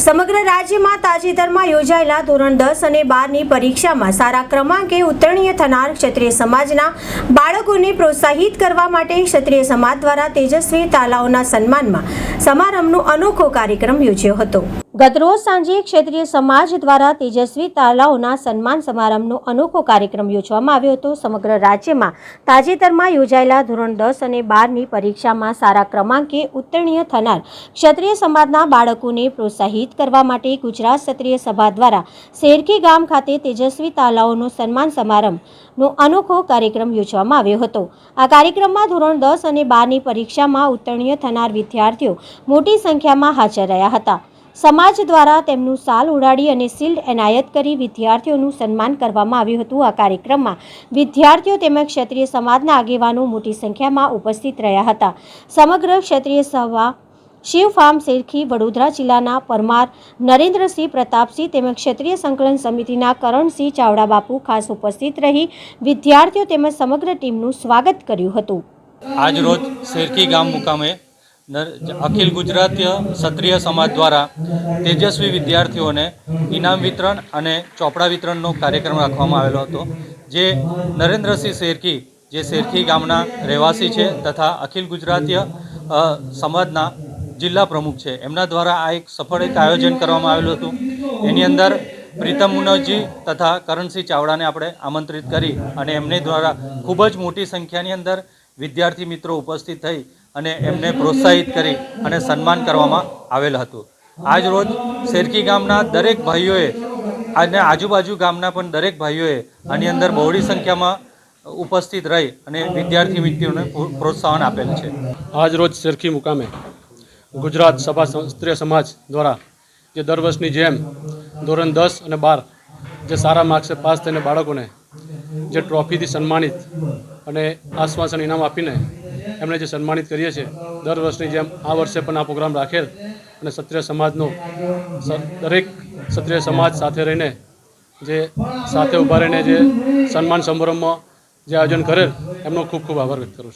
સમગ્ર રાજ્યમાં તાજેતરમાં યોજાયેલા ધોરણ દસ અને બારની પરીક્ષામાં સારા ક્રમાંકે ઉત્તીર્ણ થનાર ક્ષત્રિય સમાજના બાળકોને પ્રોત્સાહિત કરવા માટે ક્ષત્રિય સમાજ દ્વારા તેજસ્વી તાલાઓના સન્માનમાં સમારંભનો અનોખો કાર્યક્રમ યોજ્યો હતો. ગતરોજ સાંજે ક્ષેત્રીય સમાજ દ્વારા તેજસ્વી તાલાઓના સન્માન સમારંભનો અનોખો કાર્યક્રમ યોજવામાં આવ્યો હતો. સમગ્ર રાજ્યમાં તાજેતરમાં યોજાયેલા ધોરણ દસ અને બારની પરીક્ષામાં સારા ક્રમાંકે ઉત્તીર્ણ થનાર ક્ષત્રિય સમાજના બાળકોને પ્રોત્સાહિત કરવા માટે ગુજરાત ક્ષત્રિય સભા દ્વારા શેરકી ગામ ખાતે તેજસ્વી તાલાઓનો સન્માન સમારંભનો અનોખો કાર્યક્રમ યોજવામાં આવ્યો હતો. આ કાર્યક્રમમાં ધોરણ દસ અને બારની પરીક્ષામાં ઉત્તીર્ણ થનાર વિદ્યાર્થીઓ મોટી સંખ્યામાં હાજર રહ્યા હતા. સમાજ દ્વારા તેમનું સાલ ઉડાડી અને શિલ્ડ એનાયત કરી વિદ્યાર્થીઓનું સન્માન કરવામાં આવ્યું હતું. આ કાર્યક્રમમાં વિદ્યાર્થીઓ તેમજ ક્ષત્રિય સમાજના આગેવાનો મોટી સંખ્યામાં ઉપસ્થિત રહ્યા હતા. સમગ્ર ક્ષત્રિય સભા શિવ ફાર્મ શેરખી વડોદરા જિલ્લાના પરમાર નરેન્દ્રસિંહ પ્રતાપસિંહ તેમજ ક્ષત્રિય સંકલન સમિતિના કરણસિંહ ચાવડા બાપુ ખાસ ઉપસ્થિત રહી વિદ્યાર્થીઓ તેમજ સમગ્ર ટીમનું સ્વાગત કર્યું હતું. આજ રોજ શેરકી ગામ મુકામે અખિલ ગુજરાતીય ક્ષત્રિય સમાજ દ્વારા તેજસ્વી વિદ્યાર્થીઓને ઇનામ વિતરણ અને ચોપડા વિતરણનો કાર્યક્રમ રાખવામાં આવેલો હતો, જે નરેન્દ્રસિંહ શેરકી, જે શેરકી ગામના રહેવાસી છે તથા અખિલ ગુજરાતીય સમાજના જિલ્લા પ્રમુખ છે. એમના દ્વારા આ એક સફળ એક આયોજન કરવામાં આવેલું હતું. એની અંદર પ્રીતમ મુનવજી તથા કરણસિંહ ચાવડાને આપણે આમંત્રિત કરી અને એમને દ્વારા ખૂબ જ મોટી સંખ્યાની અંદર વિદ્યાર્થી મિત્રો ઉપસ્થિત થઈ અને એમને પ્રોત્સાહિત કરી અને સન્માન કરવામાં આવેલ હતું. આજ રોજ શેરકી ગામના દરેક ભાઈઓએ, અને આજુબાજુ ગામના પણ દરેક ભાઈઓએ આની અંદર બહોળી સંખ્યામાં ઉપસ્થિત રહી અને વિદ્યાર્થી મિત્રોને પ્રોત્સાહન આપેલ છે. આજ રોજ શેરખી મુકામે ગુજરાત સભા ક્ષત્રિય સમાજ દ્વારા જે દર વર્ષની જેમ ધોરણ દસ અને બાર જે સારા માર્ક્સે પાસ થઈને બાળકોને જે ટ્રોફીથી સન્માનિત અને આશ્વાસન ઇનામ આપીને એમણે જે સન્માનિત કરીએ છીએ, દર વર્ષની જેમ આ વર્ષે પણ આ પ્રોગ્રામ રાખેલ અને ક્ષત્રિય સમાજનો દરેક ક્ષત્રિય સમાજ સાથે રહીને જે સાથે ઊભા રહીને જે સન્માન સમારંભમાં જે આયોજન કરેલ, એમનો ખૂબ ખૂબ આભાર વ્યક્ત કરું છું.